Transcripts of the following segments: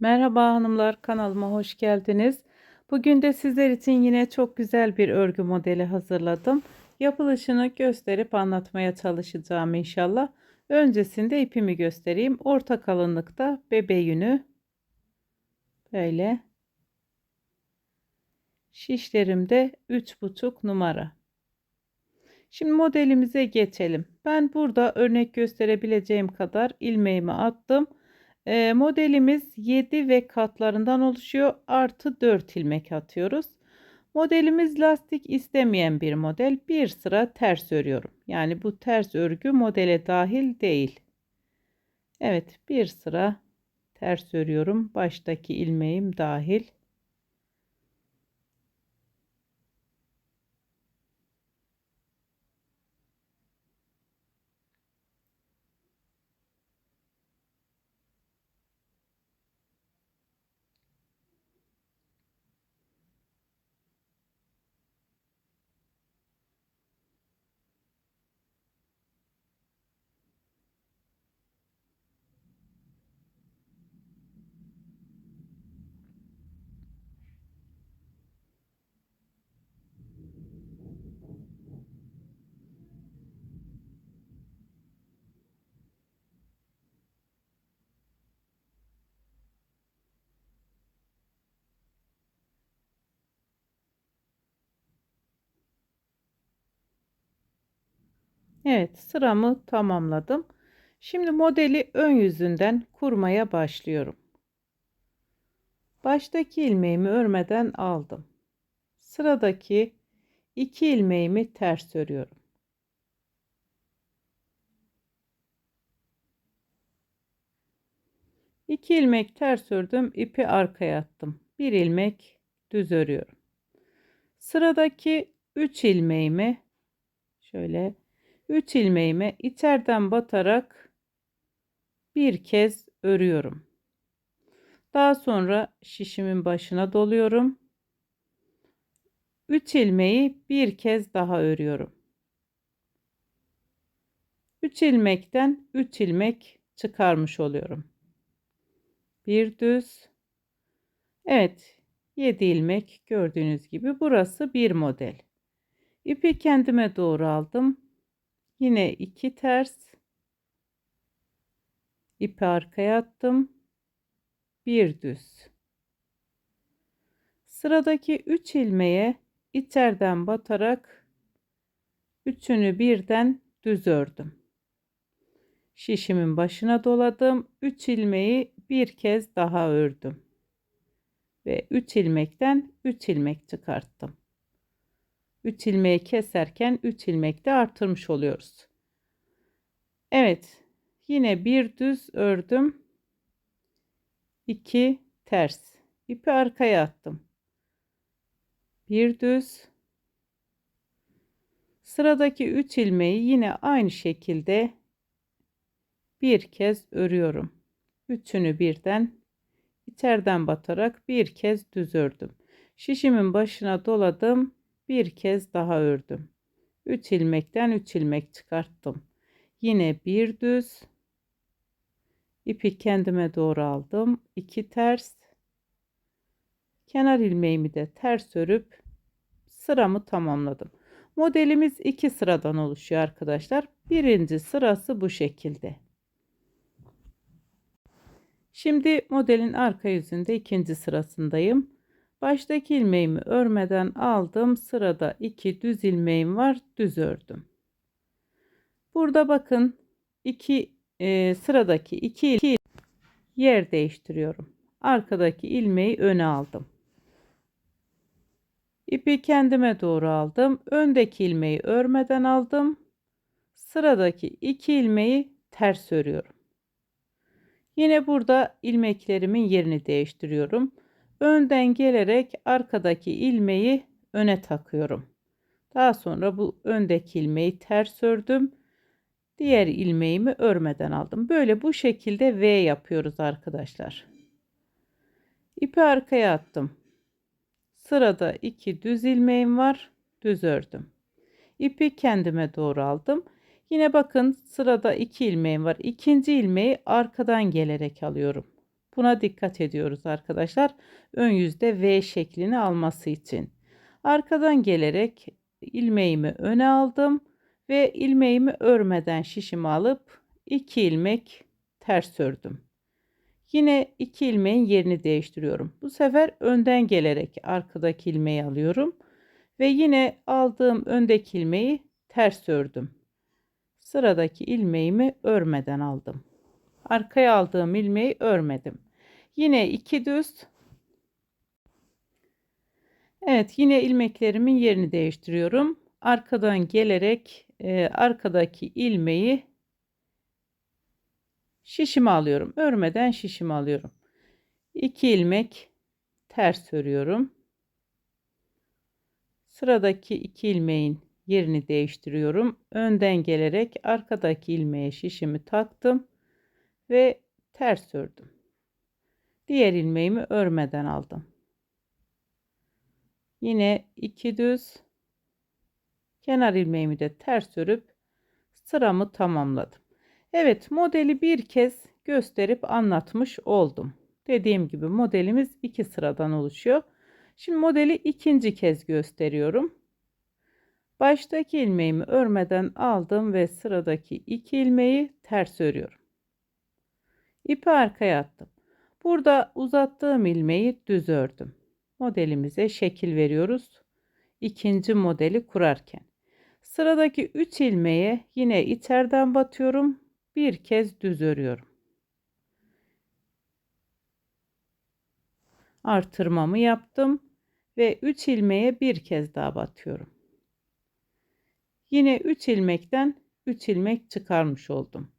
Merhaba hanımlar kanalıma hoş geldiniz. Bugün de sizler için yine çok güzel bir örgü modeli hazırladım. Yapılışını gösterip anlatmaya çalışacağım inşallah. Öncesinde ipimi göstereyim. Orta kalınlıkta bebe yünü. Böyle. Şişlerimde 3,5 numara. Şimdi modelimize geçelim. Ben burada örnek gösterebileceğim kadar ilmeğimi attım. E, modelimiz 7 ve katlarından oluşuyor. Artı 4 ilmek atıyoruz. Modelimiz lastik istemeyen bir model. Bir sıra ters örüyorum. Yani bu ters örgü modele dahil değil. Evet bir sıra ters örüyorum. Baştaki ilmeğim dahil. Evet sıramı tamamladım. Şimdi modeli ön yüzünden kurmaya başlıyorum. Baştaki ilmeğimi örmeden aldım. Sıradaki iki ilmeğimi ters örüyorum. İki ilmek ters ördüm, ipi arkaya attım. Bir ilmek düz örüyorum. Sıradaki 3 ilmeğimi şöyle 3 ilmeğimi içeriden batarak bir kez örüyorum. Daha sonra şişimin başına doluyorum. 3 ilmeği bir kez daha örüyorum. 3 ilmekten 3 ilmek çıkarmış oluyorum. Bir düz. Evet, 7 ilmek gördüğünüz gibi burası bir model. İpi kendime doğru aldım. Yine iki ters. ipi arkaya attım. Bir düz. Sıradaki 3 ilmeğe içeriden batarak üçünü birden düz ördüm. Şişimin başına doladım. 3 ilmeği bir kez daha ördüm. Ve 3 ilmekten 3 ilmek çıkarttım. 3 ilmeği keserken 3 ilmek de artırmış oluyoruz. Evet. Yine bir düz ördüm. 2 ters. İpi arkaya attım. Bir düz. Sıradaki 3 ilmeği yine aynı şekilde bir kez örüyorum. Üçünü birden içeriden batarak bir kez düz ördüm. Şişimin başına doladım bir kez daha ördüm. 3 ilmekten 3 ilmek çıkarttım. Yine bir düz ipi kendime doğru aldım. 2 ters kenar ilmeğimi de ters örüp sıramı tamamladım. Modelimiz iki sıradan oluşuyor arkadaşlar. Birinci sırası bu şekilde. Şimdi modelin arka yüzünde ikinci sırasındayım. Baştaki ilmeğimi örmeden aldım. Sırada iki düz ilmeğim var. Düz ördüm. Burada bakın iki e, sıradaki iki, iki yer değiştiriyorum. Arkadaki ilmeği öne aldım. İpi kendime doğru aldım. Öndeki ilmeği örmeden aldım. Sıradaki iki ilmeği ters örüyorum. Yine burada ilmeklerimin yerini değiştiriyorum. Önden gelerek arkadaki ilmeği öne takıyorum. Daha sonra bu öndeki ilmeği ters ördüm. Diğer ilmeğimi örmeden aldım. Böyle bu şekilde V yapıyoruz arkadaşlar. İpi arkaya attım. Sırada iki düz ilmeğim var. Düz ördüm. İpi kendime doğru aldım. Yine bakın sırada iki ilmeğim var. İkinci ilmeği arkadan gelerek alıyorum. Buna dikkat ediyoruz arkadaşlar. Ön yüzde V şeklini alması için. Arkadan gelerek ilmeğimi öne aldım ve ilmeğimi örmeden şişimi alıp 2 ilmek ters ördüm. Yine 2 ilmeğin yerini değiştiriyorum. Bu sefer önden gelerek arkadaki ilmeği alıyorum ve yine aldığım öndeki ilmeği ters ördüm. Sıradaki ilmeğimi örmeden aldım. Arkaya aldığım ilmeği örmedim. Yine iki düz. Evet yine ilmeklerimin yerini değiştiriyorum. Arkadan gelerek e, arkadaki ilmeği şişime alıyorum. Örmeden şişime alıyorum. 2 ilmek ters örüyorum. Sıradaki iki ilmeğin yerini değiştiriyorum. Önden gelerek arkadaki ilmeğe şişimi taktım ve ters ördüm. Diğer ilmeğimi örmeden aldım. Yine iki düz kenar ilmeğimi de ters örüp sıramı tamamladım. Evet modeli bir kez gösterip anlatmış oldum. Dediğim gibi modelimiz iki sıradan oluşuyor. Şimdi modeli ikinci kez gösteriyorum. Baştaki ilmeğimi örmeden aldım ve sıradaki iki ilmeği ters örüyorum. İpi arkaya attım. Burada uzattığım ilmeği düz ördüm. Modelimize şekil veriyoruz. İkinci modeli kurarken. Sıradaki 3 ilmeğe yine içeriden batıyorum. Bir kez düz örüyorum. Artırmamı yaptım ve 3 ilmeğe bir kez daha batıyorum. Yine 3 ilmekten 3 ilmek çıkarmış oldum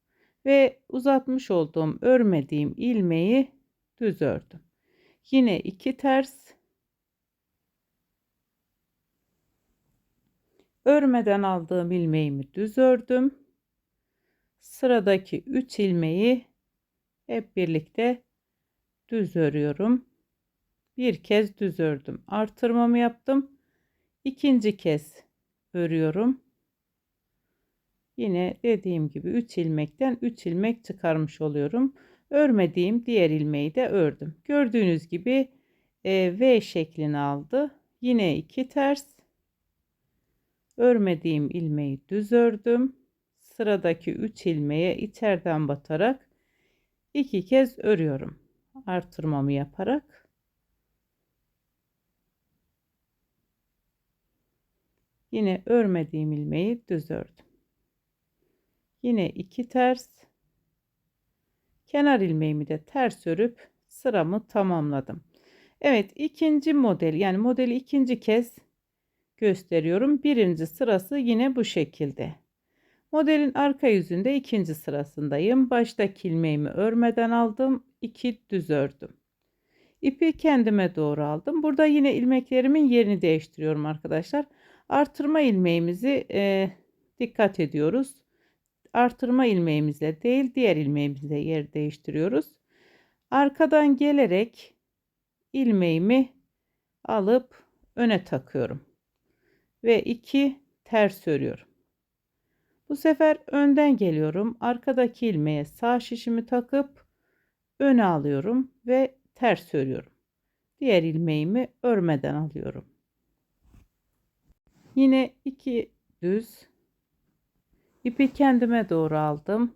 ve uzatmış olduğum örmediğim ilmeği düz ördüm. Yine iki ters örmeden aldığım ilmeğimi düz ördüm. Sıradaki 3 ilmeği hep birlikte düz örüyorum. Bir kez düz ördüm. Artırmamı yaptım. İkinci kez örüyorum. Yine dediğim gibi 3 ilmekten 3 ilmek çıkarmış oluyorum. Örmediğim diğer ilmeği de ördüm. Gördüğünüz gibi e, V şeklini aldı. Yine iki ters. Örmediğim ilmeği düz ördüm. Sıradaki 3 ilmeğe içeriden batarak iki kez örüyorum. Artırmamı yaparak. Yine örmediğim ilmeği düz ördüm. Yine iki ters. Kenar ilmeğimi de ters örüp sıramı tamamladım. Evet ikinci model yani modeli ikinci kez gösteriyorum. Birinci sırası yine bu şekilde. Modelin arka yüzünde ikinci sırasındayım. Baştaki ilmeğimi örmeden aldım. 2 düz ördüm. İpi kendime doğru aldım. Burada yine ilmeklerimin yerini değiştiriyorum arkadaşlar. Artırma ilmeğimizi e, dikkat ediyoruz artırma ilmeğimizle değil diğer ilmeğimizle yer değiştiriyoruz. Arkadan gelerek ilmeğimi alıp öne takıyorum. Ve iki ters örüyorum. Bu sefer önden geliyorum. Arkadaki ilmeğe sağ şişimi takıp öne alıyorum ve ters örüyorum. Diğer ilmeğimi örmeden alıyorum. Yine iki düz İpi kendime doğru aldım.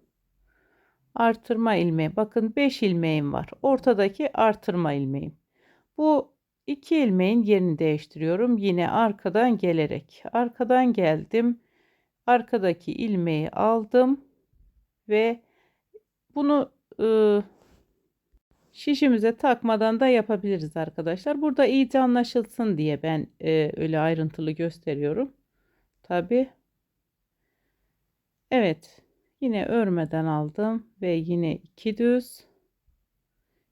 Artırma ilmeği. Bakın 5 ilmeğim var. Ortadaki artırma ilmeğim. Bu iki ilmeğin yerini değiştiriyorum. Yine arkadan gelerek. Arkadan geldim. Arkadaki ilmeği aldım. Ve bunu ıı, şişimize takmadan da yapabiliriz arkadaşlar. Burada iyice anlaşılsın diye ben e, öyle ayrıntılı gösteriyorum. Tabi Evet. Yine örmeden aldım ve yine iki düz.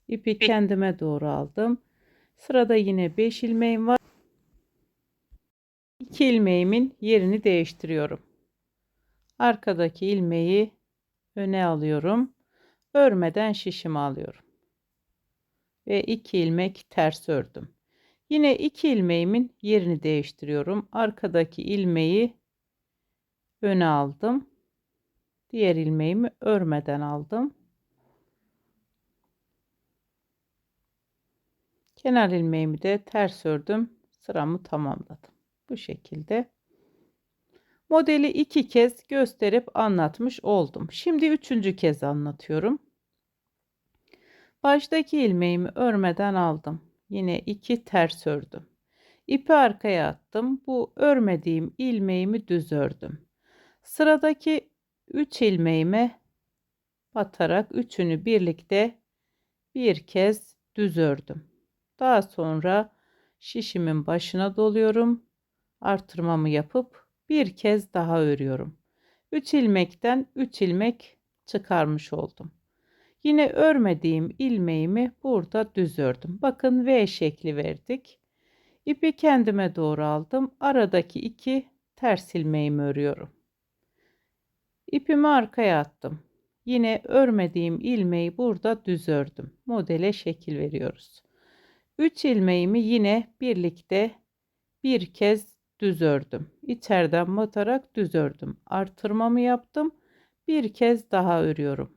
ipi kendime doğru aldım. Sırada yine 5 ilmeğim var. 2 ilmeğimin yerini değiştiriyorum. Arkadaki ilmeği öne alıyorum. Örmeden şişimi alıyorum. Ve 2 ilmek ters ördüm. Yine 2 ilmeğimin yerini değiştiriyorum. Arkadaki ilmeği öne aldım. Diğer ilmeğimi örmeden aldım. Kenar ilmeğimi de ters ördüm. Sıramı tamamladım. Bu şekilde. Modeli iki kez gösterip anlatmış oldum. Şimdi üçüncü kez anlatıyorum. Baştaki ilmeğimi örmeden aldım. Yine iki ters ördüm. İpi arkaya attım. Bu örmediğim ilmeğimi düz ördüm. Sıradaki 3 ilmeğime batarak üçünü birlikte bir kez düz ördüm. Daha sonra şişimin başına doluyorum. Artırmamı yapıp bir kez daha örüyorum. 3 ilmekten 3 ilmek çıkarmış oldum. Yine örmediğim ilmeğimi burada düz ördüm. Bakın V şekli verdik. İpi kendime doğru aldım. Aradaki iki ters ilmeğimi örüyorum. İpimi arkaya attım. Yine örmediğim ilmeği burada düz ördüm. Modele şekil veriyoruz. 3 ilmeğimi yine birlikte bir kez düz ördüm. İçeriden batarak düz ördüm. Artırmamı yaptım. Bir kez daha örüyorum.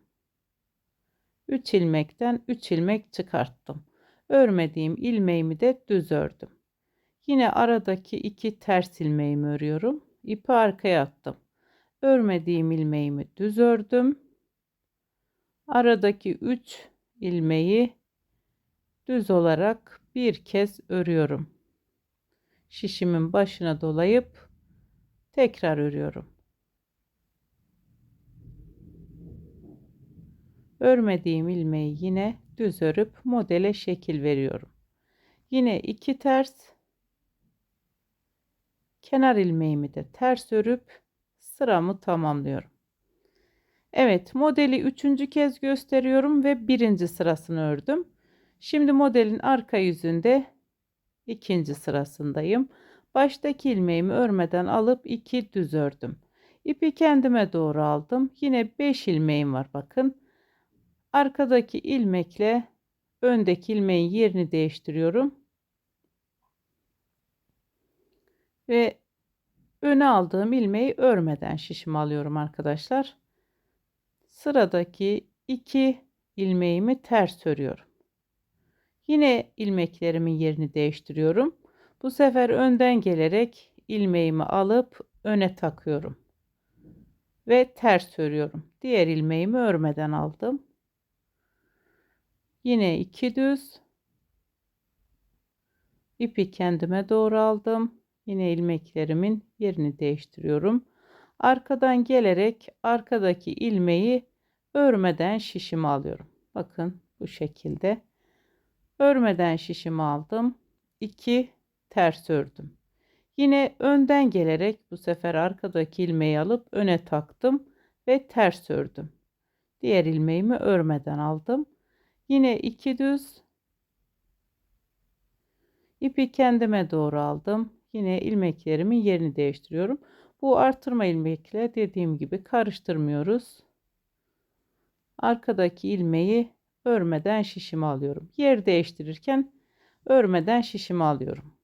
3 ilmekten 3 ilmek çıkarttım. Örmediğim ilmeğimi de düz ördüm. Yine aradaki iki ters ilmeğimi örüyorum. İpi arkaya attım. Örmediğim ilmeğimi düz ördüm. Aradaki 3 ilmeği düz olarak bir kez örüyorum. Şişimin başına dolayıp tekrar örüyorum. Örmediğim ilmeği yine düz örüp modele şekil veriyorum. Yine iki ters kenar ilmeğimi de ters örüp sıramı tamamlıyorum. Evet modeli üçüncü kez gösteriyorum ve birinci sırasını ördüm. Şimdi modelin arka yüzünde ikinci sırasındayım. Baştaki ilmeğimi örmeden alıp iki düz ördüm. İpi kendime doğru aldım. Yine 5 ilmeğim var bakın. Arkadaki ilmekle öndeki ilmeğin yerini değiştiriyorum. Ve öne aldığım ilmeği örmeden şişimi alıyorum arkadaşlar. Sıradaki iki ilmeğimi ters örüyorum. Yine ilmeklerimin yerini değiştiriyorum. Bu sefer önden gelerek ilmeğimi alıp öne takıyorum. Ve ters örüyorum. Diğer ilmeğimi örmeden aldım. Yine iki düz. İpi kendime doğru aldım. Yine ilmeklerimin yerini değiştiriyorum. Arkadan gelerek arkadaki ilmeği örmeden şişimi alıyorum. Bakın bu şekilde. Örmeden şişimi aldım. 2 ters ördüm. Yine önden gelerek bu sefer arkadaki ilmeği alıp öne taktım ve ters ördüm. Diğer ilmeğimi örmeden aldım. Yine iki düz ipi kendime doğru aldım. Yine ilmeklerimin yerini değiştiriyorum. Bu artırma ilmekle dediğim gibi karıştırmıyoruz. Arkadaki ilmeği örmeden şişimi alıyorum. Yer değiştirirken örmeden şişimi alıyorum.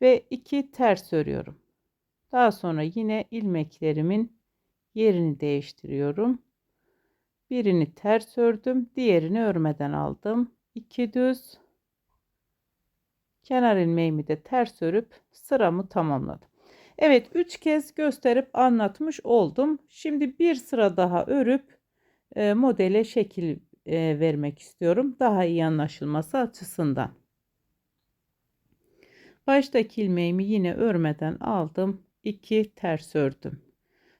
Ve iki ters örüyorum. Daha sonra yine ilmeklerimin yerini değiştiriyorum. Birini ters ördüm, diğerini örmeden aldım. 2 düz kenar ilmeğimi de ters örüp sıramı tamamladım. Evet 3 kez gösterip anlatmış oldum. Şimdi bir sıra daha örüp e, modele şekil e, vermek istiyorum. Daha iyi anlaşılması açısından. Baştaki ilmeğimi yine örmeden aldım. 2 ters ördüm.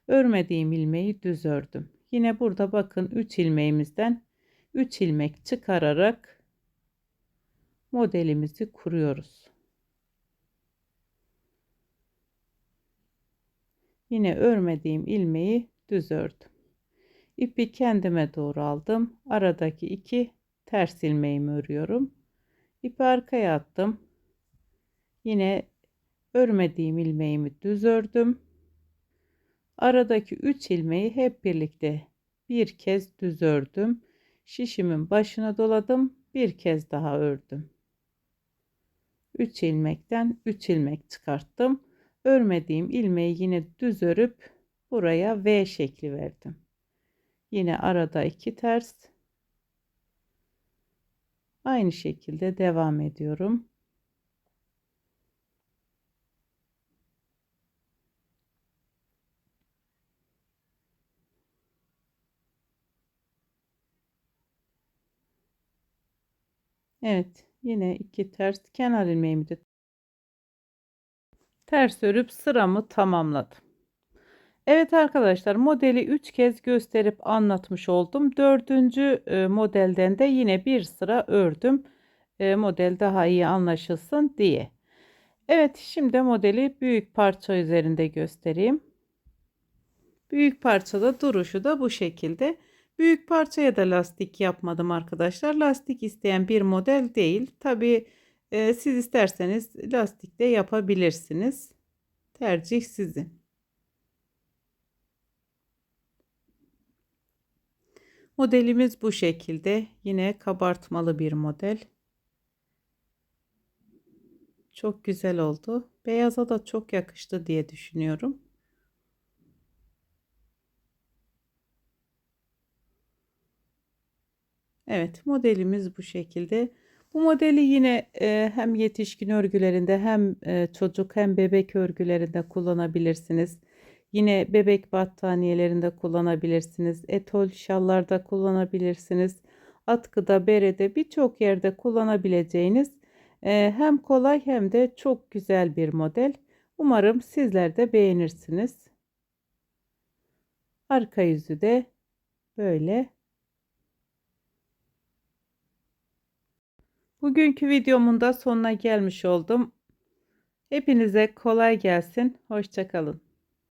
Örmediğim ilmeği düz ördüm. Yine burada bakın 3 ilmeğimizden 3 ilmek çıkararak modelimizi kuruyoruz. Yine örmediğim ilmeği düz ördüm. İpi kendime doğru aldım. Aradaki iki ters ilmeğimi örüyorum. İpi arkaya attım. Yine örmediğim ilmeğimi düz ördüm. Aradaki 3 ilmeği hep birlikte bir kez düz ördüm. Şişimin başına doladım. Bir kez daha ördüm. 3 ilmekten 3 ilmek çıkarttım. Örmediğim ilmeği yine düz örüp buraya V şekli verdim. Yine arada iki ters. Aynı şekilde devam ediyorum. Evet, yine iki ters kenar ilmeğimi de ters örüp sıramı tamamladım. Evet arkadaşlar modeli 3 kez gösterip anlatmış oldum. Dördüncü e, modelden de yine bir sıra ördüm. E, model daha iyi anlaşılsın diye. Evet şimdi modeli büyük parça üzerinde göstereyim. Büyük parçada duruşu da bu şekilde. Büyük parçaya da lastik yapmadım arkadaşlar. Lastik isteyen bir model değil. Tabi e, siz isterseniz lastik de yapabilirsiniz. Tercih sizin. Modelimiz bu şekilde. Yine kabartmalı bir model. Çok güzel oldu. Beyaza da çok yakıştı diye düşünüyorum. Evet modelimiz bu şekilde. Bu modeli yine e, hem yetişkin örgülerinde hem e, çocuk hem bebek örgülerinde kullanabilirsiniz. Yine bebek battaniyelerinde kullanabilirsiniz. Etol şallarda kullanabilirsiniz. Atkıda, berede birçok yerde kullanabileceğiniz e, hem kolay hem de çok güzel bir model. Umarım sizler de beğenirsiniz. Arka yüzü de böyle. Bugünkü videomun da sonuna gelmiş oldum. Hepinize kolay gelsin. Hoşçakalın.